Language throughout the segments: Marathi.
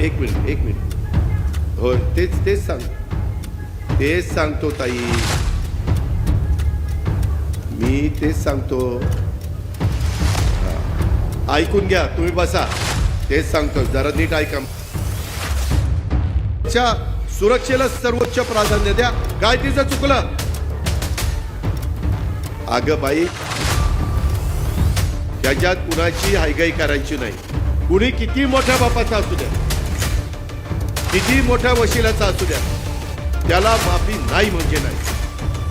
एक मिनिट एक मिनिट. हो तेच तेच सांग. तेच सांगतो ताई. मी तेच सांगतो. ऐकून घ्या तुम्ही बसा. तेच सांगतो जरा नीट ऐका. सुरक्षेला सर्वोच्च प्राधान्य द्या. काय तिचं चुकलं? अगं बाई त्याच्यात कुणाची हायगाई करायची नाही. कुणी किती मोठ्या बापाचा असू द्या. किती मोठ्या वशिलाचा असू द्या. त्याला माफी नाही म्हणजे नाही.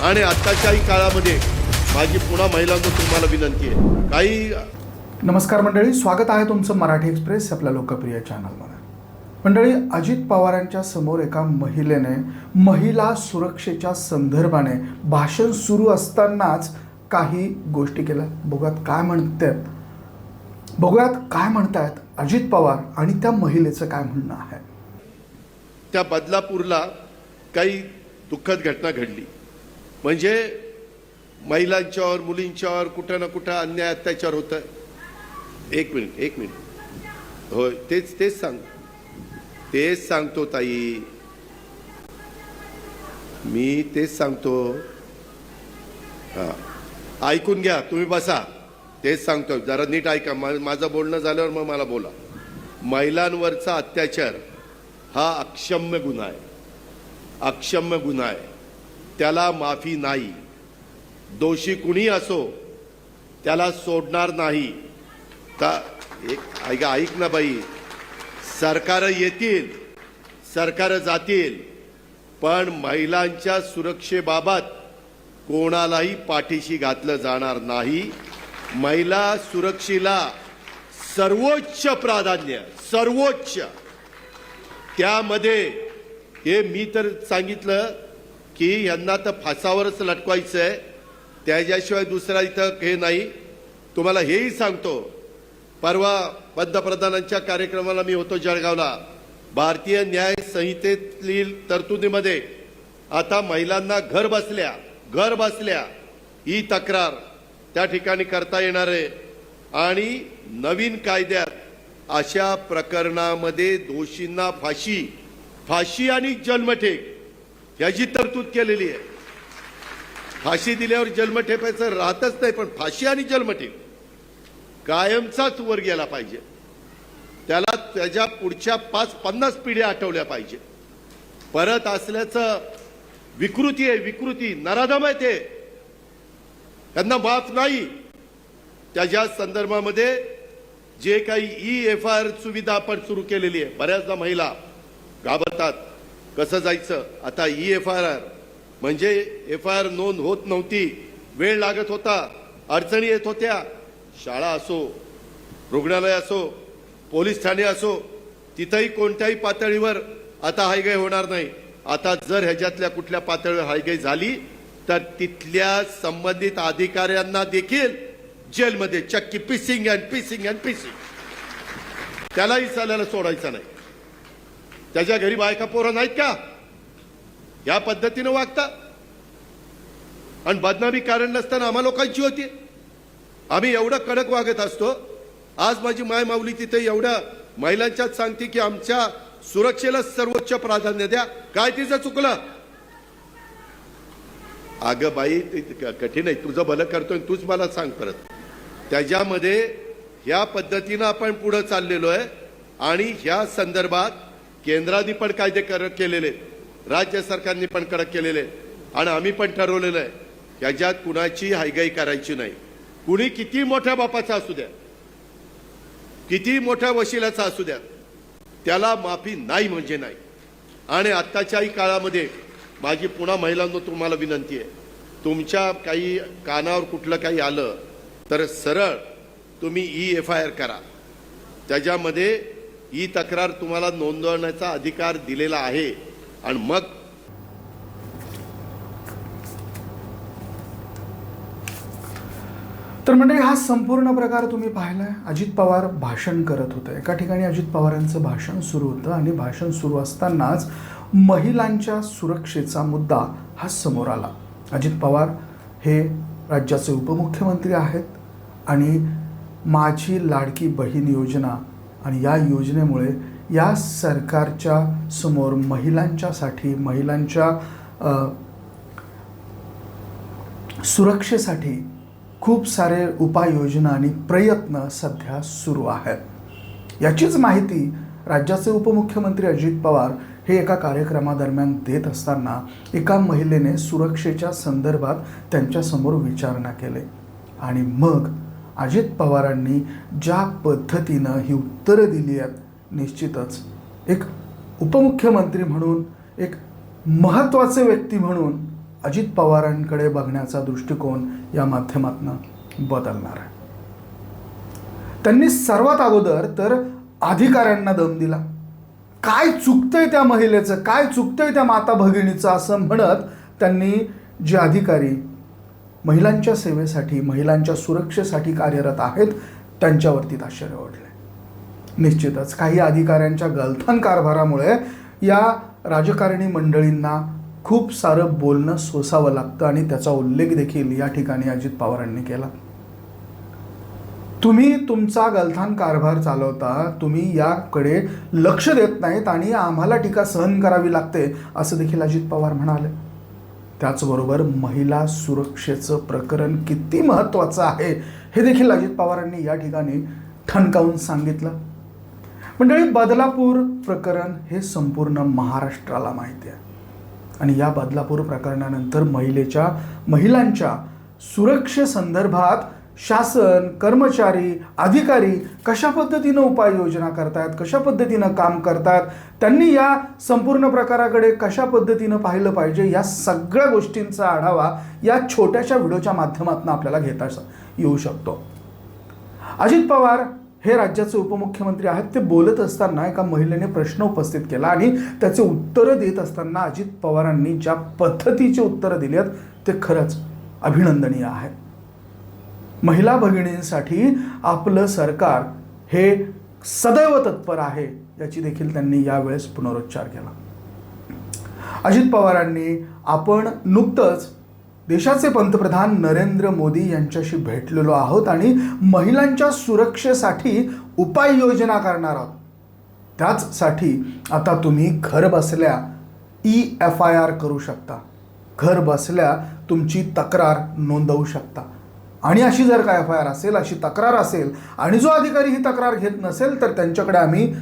आणि आत्ताच्याही काळामध्ये माझी पुन्हा महिलांना तुम्हाला विनंती आहे. काही नमस्कार मंडळी स्वागत आहे तुमचं मराठी एक्सप्रेस आपल्या लोकप्रिय चॅनलमध्ये. मंडळी अजित पवारांच्या समोर एका महिलेने महिला सुरक्षेच्या संदर्भाने भाषण सुरू असतानाच काही गोष्टी केल्या. बघूयात काय म्हणतात बघूयात काय म्हणतायत अजित पवार आणि त्या महिलेचं काय म्हणणं आहे. त्या बदलापूरला काही दुःखद घटना घडली. म्हणजे महिलांच्यावर मुलींच्यावर कुठं ना कुठं अन्याय अत्याचार होत एक मिनिट एक मिनिट. होय तेच तेच सांग. तेच सांगतो ताई. मी तेच सांगतो. हा. ऐकून घ्या तुम्ही बसा. तेच सांगतो. जरा नीट ऐका. माझं बोलणं झाल्यावर मग मला बोला. महिलांवरचा अत्याचार. हा अक्षम्य गुन्हा आहे. अक्षम्य गुन्हा आहे. त्याला माफी नाही. दोषी कुणी असो त्याला सोडणार नाही. का एक ऐका ऐक ना बाई. सरकार येतील सरकार जातील पण महिलांच्या सुरक्षेबाबत कोणालाही पाठीशी घातलं जाणार नाही. महिला सुरक्षेला सर्वोच्च प्राधान्य सर्वोच्च. त्यामध्ये हे मी तर सांगितलं की यांना तर फासावरच लटकवायचं आहे त्याच्याशिवाय दुसरा इथं हे नाही. तुम्हाला हेही सांगतो. परवा पंतप्रधानांच्या कार्यक्रमाला मी होतो जळगावला. भारतीय न्याय संहितेतील तरतुदीमध्ये आता महिलांना घर बसल्या घर बसल्या ही तक्रार त्या ठिकाणी करता येणार आहे. आणि नवीन कायद्यात अशा प्रकरणामध्ये दोषींना फाशी फाशी आणि जन्मठेप याची तरतूद केलेली आहे. फाशी दिल्यावर जन्मठेपायचं राहतच नाही पण फाशी आणि जन्मठेप कायमचाच वर गेला पाहिजे. त्याला त्याच्या पुढच्या पाच पन्नास पिढ्या आठवल्या पाहिजे. परत असल्याचं विकृती आहे विकृती नराधम आहे. ते त्यांना माफ नाही. त्याच्या संदर्भामध्ये जे काही ई एफ आय आर सुविधा आपण सुरू केलेली आहे बऱ्याचदा महिला घाबरतात. कसं जायचं? आता ई एफ आय आर म्हणजे एफ आय आर नोंद होत नव्हती. वेळ लागत होता अडचणी येत होत्या. शाळा असो रुग्णालय असो पोलीस ठाणे असो तिथंही कोणत्याही पातळीवर आता हायगाई होणार नाही. आता जर ह्याच्यातल्या कुठल्या पातळीवर हायगाई झाली तर तिथल्या संबंधित अधिकाऱ्यांना देखील जेलमध्ये चक्की पिसिंग अँड पिसिंग अँड पिसिंग त्यालाही चालायला सोडायचं नाही. त्याच्या घरी बायका पोरं नाहीत का? या पद्धतीनं वागता. आणि बदनामी कारण नसताना आम्हा लोकांची होती. आम्ही एवढं कडक वागत असतो. आज माझी माय माऊली तिथे एवढ्या महिलांच्याच सांगते की आमच्या सुरक्षेला सर्वोच्च प्राधान्य द्या. काय तिचं चुकलं? अगं बाई कठीण आहे. तुझं भलं करतोय तूच मला सांग परत. त्याच्यामध्ये ह्या पद्धतीनं आपण पुढं चाललेलो आहे. आणि ह्या संदर्भात केंद्राने पण कायदे कडक केलेले. राज्य सरकारने पण कडक केलेले. आणि आम्ही पण ठरवलेलं आहे. ह्याच्यात कुणाची हायगाई करायची नाही. कुणी किती मोठ्या बापाचा असू द्या किती मोठ्या वशिलाचा असू द्या त्याला माफी नाही म्हणजे नाही. आणि आत्ताच्याही काळामध्ये माझी पुन्हा महिलांना तुम्हाला विनंती आहे. तुमच्या काही कानावर कुठलं काही आलं तर सरळ तुम्ही ई एफ आय आर करा. त्याच्यामध्ये ही तक्रार तुम्हाला नोंदवण्याचा अधिकार दिलेला आहे. आणि मग तर म्हणजे हा संपूर्ण प्रकार तुम्ही पाहिलाय. अजित पवार भाषण करत होते. एका ठिकाणी अजित पवारांचं भाषण सुरू होतं आणि भाषण सुरू असतानाच महिलांच्या सुरक्षेचा मुद्दा हा समोर आला. अजित पवार हे राज्याचे उपमुख्यमंत्री आहेत. आणि माझी लाडकी बहीण योजना आणि या योजनेमुळे या सरकारच्या समोर महिलांच्यासाठी महिलांच्या सुरक्षेसाठी खूप सारे उपाययोजना आणि प्रयत्न सध्या सुरू आहेत. याचीच माहिती राज्याचे उपमुख्यमंत्री अजित पवार हे एका कार्यक्रमादरम्यान देत असताना एका महिलेने सुरक्षेच्या संदर्भात त्यांच्यासमोर विचारणा केली आणि मग अजित पवारांनी ज्या पद्धतीनं ही उत्तरं दिली आहेत निश्चितच. एक उपमुख्यमंत्री म्हणून एक महत्त्वाचे व्यक्ती म्हणून अजित पवारांकडे बघण्याचा दृष्टिकोन या माध्यमातून बदलणार आहे. त्यांनी सर्वात अगोदर तर अधिकाऱ्यांना दम दिला. काय चुकतंय त्या महिलेचं काय चुकतंय त्या माता भगिनीचं असं म्हणत त्यांनी जे अधिकारी महिलांच्या सेवेसाठी महिलांच्या सुरक्षेसाठी कार्यरत आहेत त्यांच्यावरती आश्चर्य ओढले. निश्चितच काही अधिकाऱ्यांच्या गलथान कारभारामुळे या राजकारणी मंडळींना खूप सारं बोलणं सोसावं लागतं आणि त्याचा उल्लेख देखील या ठिकाणी अजित पवारांनी केला. तुम्ही तुमचा गलथान कारभार चालवता तुम्ही याकडे लक्ष देत नाहीत आणि आम्हाला टीका सहन करावी लागते असं देखील अजित पवार म्हणाले. त्याचबरोबर महिला सुरक्षेचं प्रकरण किती महत्त्वाचं आहे हे देखील अजित पवारांनी या ठिकाणी ठणकावून सांगितलं. मंडळी बदलापूर प्रकरण हे संपूर्ण महाराष्ट्राला माहिती आहे. आणि या बदलापूर प्रकरणानंतर महिलेच्या महिलांच्या सुरक्षेसंदर्भात शासन कर्मचारी अधिकारी कशा पद्धतीनं उपाययोजना करतायत कशा पद्धतीनं काम करतात त्यांनी या संपूर्ण प्रकाराकडे कशा पद्धतीनं पाहिलं पाहिजे या सगळ्या गोष्टींचा आढावा या छोट्याशा व्हिडिओच्या माध्यमातून आपल्याला घेता येऊ शकतो. अजित पवार हे राज्याचे उपमुख्यमंत्री आहेत. ते बोलत असताना एका महिलेने प्रश्न उपस्थित केला आणि त्याचे उत्तरं देत असताना अजित पवारांनी ज्या पद्धतीचे उत्तरं दिली आहेत ते खरंच अभिनंदनीय आहे महिला भगिनींसाठी आपलं सरकार हे सदैव तत्पर आहे याची देखील त्यांनी यावेळेस पुनरुच्चार केला. अजित पवारांनी आपण नुकतंच देशाचे पंतप्रधान नरेंद्र मोदी यांच्याशी भेटलेलो आहोत आणि महिलांच्या सुरक्षेसाठी उपाययोजना करणार आहोत. त्याचसाठी आता तुम्ही घर बसल्या ई एफ आय आर करू शकता. घर बसल्या तुमची तक्रार नोंदवू शकता. आणि अशी जर काय एफ आय आर असेल अशी तक्रार असेल आणि जो अधिकारी ही तक्रार घेत नसेल तर त्यांच्याकडे आम्ही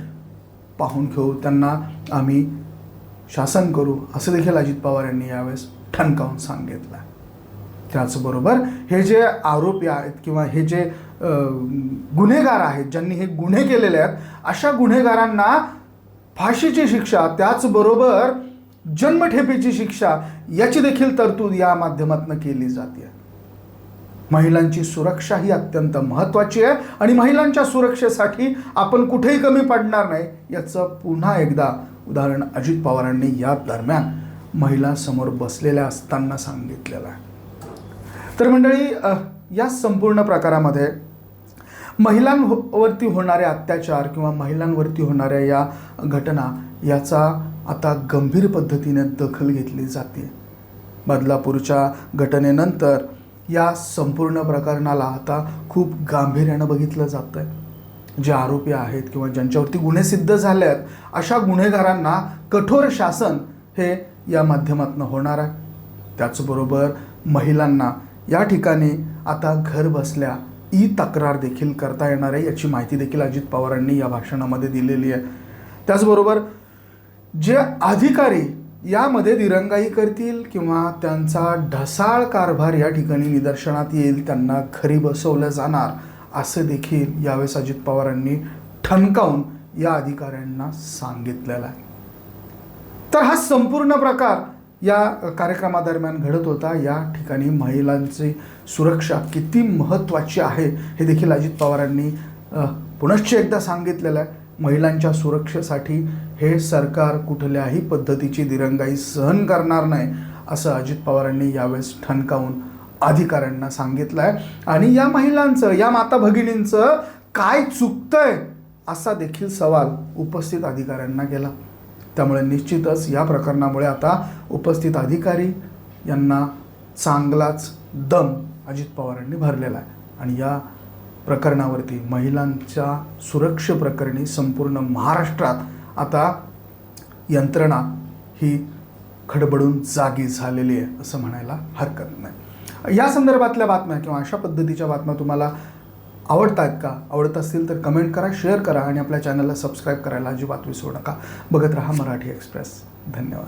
पाहून घेऊ त्यांना आम्ही शासन करू असं देखील अजित पवार यांनी यावेळेस ठणकावून सांगितलं. त्याचबरोबर हे जे आरोपी आहेत किंवा हे जे गुन्हेगार आहेत ज्यांनी हे गुन्हे केलेले आहेत अशा गुन्हेगारांना फाशीची शिक्षा त्याचबरोबर जन्मठेपेची शिक्षा याची देखील तरतूद या माध्यमातून केली जाते. महिलांची सुरक्षा ही अत्यंत महत्त्वाची आहे आणि महिलांच्या सुरक्षेसाठी आपण कुठेही कमी पडणार नाही. याचं पुन्हा एकदा उदाहरण अजित पवारांनी या दरम्यान महिला समोर बसलेल्या असताना सांगितलेलं आहे. तर मंडळी या संपूर्ण प्रकारामध्ये महिलांवरती होणारे अत्याचार किंवा महिलांवरती होणाऱ्या या घटना याचा आता गंभीर पद्धतीने दखल घेतली जाते. बदलापूरच्या घटनेनंतर या संपूर्ण प्रकरणाला आता खूप गांभीर्यानं बघितलं जातं आहे जे आरोपी आहेत किंवा ज्यांच्यावरती गुन्हे सिद्ध झाले आहेत अशा गुन्हेगारांना कठोर शासन हे या माध्यमातून होणार आहे. त्याचबरोबर महिलांना या ठिकाणी आता घर बसल्या ई तक्रार देखील करता येणार आहे याची माहिती देखील अजित पवारांनी या भाषणामध्ये दिलेली आहे. त्याचबरोबर जे अधिकारी यामध्ये दिरंगाई करतील किंवा त्यांचा ढसाळ कारभार या ठिकाणी निदर्शनात येईल त्यांना खरी बसवलं जाणार असं देखील यावेळेस अजित पवारांनी ठणकावून या अधिकाऱ्यांना सांगितलेलं आहे. तर हा संपूर्ण प्रकार या कार्यक्रमादरम्यान घडत होता. या ठिकाणी महिलांची सुरक्षा किती महत्त्वाची आहे हे देखील अजित पवारांनी पुनश्च एकदा सांगितलेलं आहे. महिलांच्या सुरक्षेसाठी हे सरकार कुठल्याही पद्धतीची दिरंगाई सहन करणार नाही असं अजित पवारांनी यावेळेस ठणकावून अधिकाऱ्यांना सांगितलं आहे आणि या महिलांचं या माता भगिनींचं काय चुकतंय असा देखील सवाल उपस्थित अधिकाऱ्यांना केला त्यामुळे निश्चितच या प्रकरणामुळे आता उपस्थित अधिकारी यांना चांगलाच दम अजित पवारांनी भरलेला आहे. आणि या प्रकरणावरती महिलांच्या सुरक्षेप्रकरणी संपूर्ण महाराष्ट्रात आता यंत्रणा ही खडबडून जागी झालेली आहे असं म्हणायला हरकत नाही. या संदर्भातल्या बातम्या किंवा अशा पद्धतीच्या बातम्या तुम्हाला आवडत आहेत का? आवडत असतील तर कमेंट करा शेअर करा आणि आपल्या चॅनलला सबस्क्राईब करायला अजिबात विसरू नका. बघत राहा मराठी एक्सप्रेस धन्यवाद.